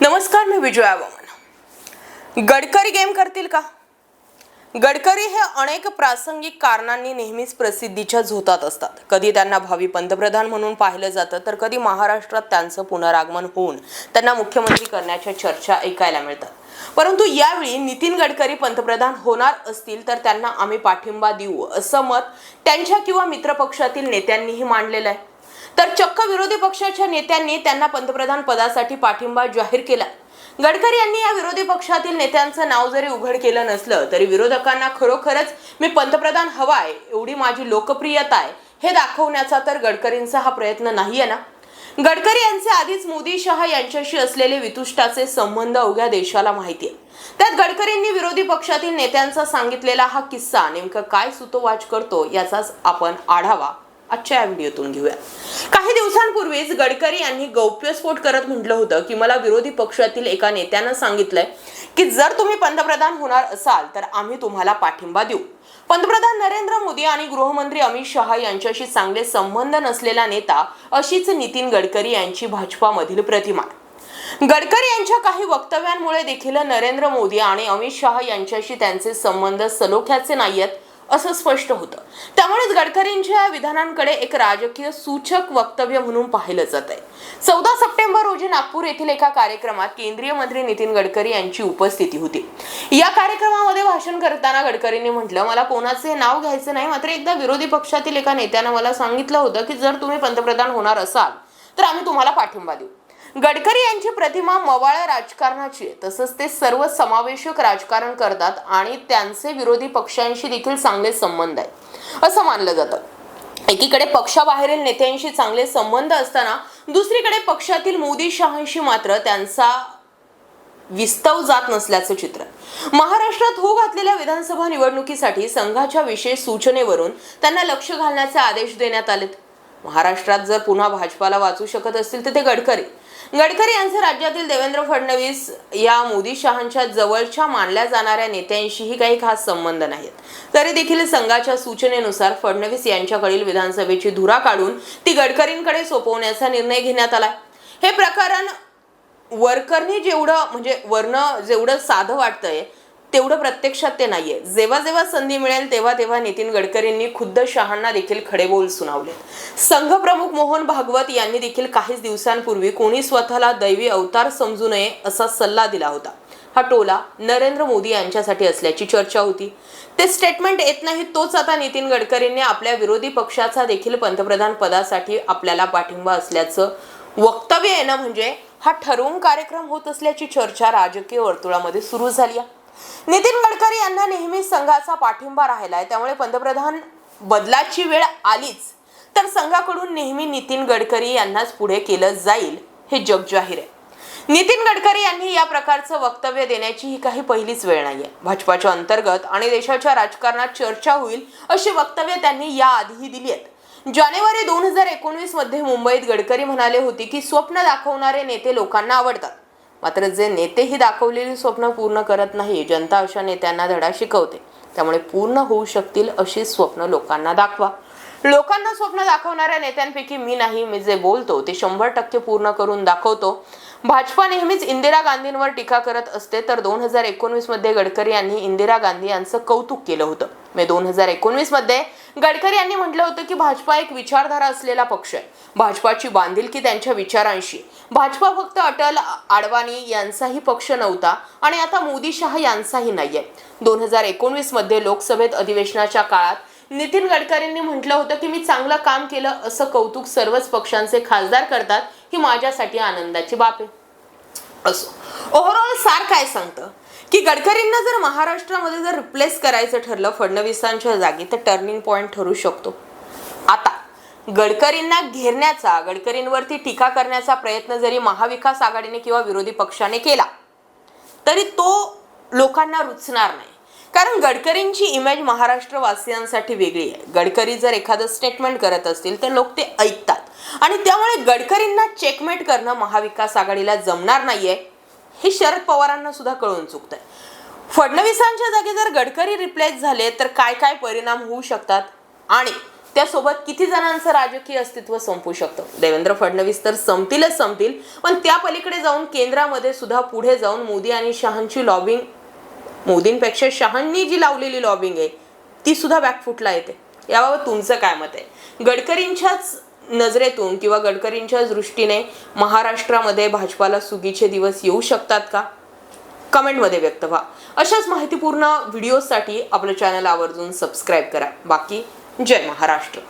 नमस्कार मी विजया वामन गडकरी गेम करतील का? गडकरी हे अनेक प्रासंगिक कारणांनी नेहमीच प्रसिद्धीच्या झोतात असतात. कधी त्यांना भावी पंतप्रधान म्हणून पाहिलं जातं तर कधी महाराष्ट्रात त्यांचं पुनरागमन होऊन त्यांना मुख्यमंत्री करण्याच्या चर्चा ऐकायला मिळतात. परंतु यावेळी नितीन गडकरी पंतप्रधान होणार असतील तर त्यांना आम्ही पाठिंबा देऊ असं मत त्यांच्या किंवा मित्रपक्षातील नेत्यांनीही मांडलेलं आहे. तर चक्क विरोधी पक्षाच्या नेत्यांनी त्यांना पंतप्रधान पदासाठी पाठिंबा जाहीर केला. गडकरी यांनी या विरोधी पक्षातील नेत्यांचं नाव जरी उघड केलं नसलं तरी विरोधकांना खरोखरच मी पंतप्रधान हवाय एवढी माझी लोकप्रियता आहे हे दाखवण्याचा तर गडकरींचा हा प्रयत्न नाहीये ना? गडकरी यांचे आधीच मोदी शहा यांच्याशी असलेले वितुष्टाचे संबंध अवघ्या देशाला माहिती आहे त्यात गडकरींनी विरोधी पक्षातील नेत्यांचा सांगितलेला हा किस्सा नेमकं काय सुतोवाच करतो याचाच आपण आढावा आजच्या या व्हिडिओतून घेऊया. काही दिवसांपूर्वीच गडकरी यांनी गौप्यस्फोट करत म्हटलं होतं की मला विरोधी पक्षातील एका नेत्यानं सांगितलंय की जर तुम्ही पंतप्रधान होणार असाल तर आम्ही तुम्हाला पाठिंबा देऊ. पंतप्रधान नरेंद्र मोदी आणि गृहमंत्री अमित शहा यांच्याशी चांगले संबंध नसलेला नेता अशीच नितीन गडकरी यांची भाजपामधील प्रतिमा. गडकरी यांच्या काही वक्तव्यांमुळे देखील नरेंद्र मोदी आणि अमित शहा यांच्याशी त्यांचे संबंध सलोख्याचे नाहीयेत. असं स्पष्ट होतं. त्यामुळेच गडकरींच्या या विधानांकडे एक राजकीय सूचक वक्तव्य म्हणून पाहिलं जात आहे. चौदा सप्टेंबर रोजी नागपूर येथील एका कार्यक्रमात केंद्रीय मंत्री नितीन गडकरी यांची उपस्थिती होती. या कार्यक्रमामध्ये भाषण करताना गडकरींनी म्हटलं मला कोणाचे नाव घ्यायचं नाही मात्र एकदा विरोधी पक्षातील एका नेत्यानं मला सांगितलं होतं की जर तुम्ही पंतप्रधान होणार असाल तर आम्ही तुम्हाला पाठिंबा देऊ. गडकरी यांची प्रतिमा मवाळ राजकारणाची आहे. तसंच ते सर्व समावेशक राजकारण करतात आणि त्यांचे विरोधी पक्षांशी देखील चांगले संबंध आहेत असं मानलं जातं. एकीकडे पक्षाबाहेरील नेत्यांशी चांगले संबंध असताना दुसरीकडे पक्षातील मोदी शहांशी मात्र त्यांचा विस्तव जात नसल्याचं चित्र. महाराष्ट्रात होऊ घातलेल्या विधानसभा निवडणुकीसाठी संघाच्या विशेष सूचनेवरून त्यांना लक्ष घालण्याचे आदेश देण्यात आलेत. महाराष्ट्रात जर पुन्हा भाजपाला वाचू शकत असतील तर ते गडकरी. गडकरी यांचे राज्यातील देवेंद्र फडणवीस या मोदी शहांच्या जवळच्या मानल्या जाणाऱ्या नेत्यांशीही काही खास संबंध नाहीत. तरी देखील संघाच्या सूचनेनुसार फडणवीस यांच्याकडील विधानसभेची धुरा काढून ती गडकरींकडे सोपवण्याचा निर्णय घेण्यात आला हे प्रकरण वर्करनी जेवढं म्हणजे वर्ण जेवढं साधं वाटतंय तेवढं प्रत्यक्षात ते नाहीये. जेव्हा जेव्हा संधी मिळेल तेव्हा तेव्हा नितीन गडकरींनी खुद्द शहांना देखील खडेबोल सुनावले संघ प्रमुख मोहन भागवत यांनी देखील काहीच दिवसांपूर्वी कोणी स्वतःला दैवी अवतार समजू नये असा सल्ला दिला होता. हा टोला नरेंद्र मोदी यांच्यासाठी असल्याची चर्चा होती. ते स्टेटमेंट येत नाही तोच आता नितीन गडकरींनी आपल्या विरोधी पक्षाचा देखील पंतप्रधान पदासाठी आपल्याला पाठिंबा असल्याचं वक्तव्य येणं म्हणजे हा ठरवून कार्यक्रम होत असल्याची चर्चा राजकीय वर्तुळामध्ये सुरू झाली आहे. नितीन गडकरी यांना नेहमी संघाचा पाठिंबा राहिलाय. त्यामुळे पंतप्रधान बदलाची वेळ आलीच तर संघाकडून नेहमी नितीन गडकरी यांनाच पुढे केलं जाईल हे जग जाहीर आहे. नितीन गडकरी यांनी या प्रकारचं वक्तव्य देण्याची ही काही पहिलीच वेळ नाहीये. भाजपाच्या अंतर्गत आणि देशाच्या राजकारणात चर्चा होईल अशी वक्तव्य त्यांनी याआधीही दिली आहेत. जानेवारी दोन हजार एकोणवीसमध्ये मुंबईत गडकरी म्हणाले होते की स्वप्न दाखवणारे नेते लोकांना आवडतात. मात्र जे नेते ही दाखवलेली स्वप्न पूर्ण करत नाही जनता अशा नेत्यांना धडा शिकवते. त्यामुळे पूर्ण होऊ शकतील अशी स्वप्न लोकांना दाखवा. लोकांना स्वप्न दाखवणाऱ्या नेत्यांपैकी मी नाही मी जे बोलतो ते शंभर टक्के पूर्ण करून दाखवतो. भाजपा नेहमीच इंदिरा गांधींवर टीका करत असते तर दोन हजार एकोणवीसमध्ये गडकरी यांनी इंदिरा गांधी यांचं कौतुक केलं होतं. मे दोन हजार एकोणवीसमध्ये गडकरी यांनी म्हटलं होतं की भाजपा एक विचारधारा असलेला पक्ष आहे. भाजपाची बांधिलकी त्यांच्या विचारांशी. भाजपा फक्त अटल आडवाणी यांचाही पक्ष नव्हता आणि आता मोदी शहा यांचाही नाहीये. दोन हजार एकोणवीसमध्ये लोकसभेत अधिवेशनाच्या काळात नितीन गडकरींनी म्हटलं होतं की मी चांगलं काम केलं असं कौतुक सर्वच पक्षांचे खासदार करतात ही माझ्यासाठी आनंदाची बाब आहे. असो. ओव्हरऑल सार काय सांगतं? की गडकरींना जर महाराष्ट्रामध्ये जर रिप्लेस करायचं ठरलं फडणवीसांच्या जागी तर टर्निंग पॉईंट ठरू शकतो. आता गडकरींना घेरण्याचा गडकरींवरती टीका करण्याचा प्रयत्न जरी महाविकास आघाडीने किंवा विरोधी पक्षाने केला तरी तो लोकांना रुचणार नाही. कारण गडकरींची इमेज महाराष्ट्रवासियांसाठी वेगळी आहे. गडकरी जर एखादं स्टेटमेंट करत असतील तर लोक ते ऐकतात. आणि त्यामुळे गडकरींना चेकमेट करणं महाविकास आघाडीला जमणार नाहीये हे शरद पवारांना सुद्धा कळून चुकतंय. फडणवीसांच्या जागी जर गडकरी रिप्लेस झाले तर काय काय परिणाम होऊ शकतात? आणि त्यासोबत किती जणांचं राजकीय अस्तित्व संपू शकतं? देवेंद्र फडणवीस तर संपतीलच संपतील पण त्या पलीकडे जाऊन केंद्रामध्ये सुद्धा पुढे जाऊन मोदी आणि शहांची लॉबिंग मोदींपेक्षा शहांनी जी लावलेली लॉबिंग आहे ती सुद्धा बॅकफुटला येते. याबाबत तुमचं काय मत आहे? गडकरींच्याच नजरेतून किंवा गडकरींच्या दृष्टीने महाराष्ट्रामध्ये भाजपाला सुगीचे दिवस येऊ शकतात का? कमेंटमध्ये व्यक्त व्हा. अशाच माहितीपूर्ण व्हिडिओसाठी आपलं चॅनल आवर्जून सबस्क्राईब करा. बाकी जय महाराष्ट्र.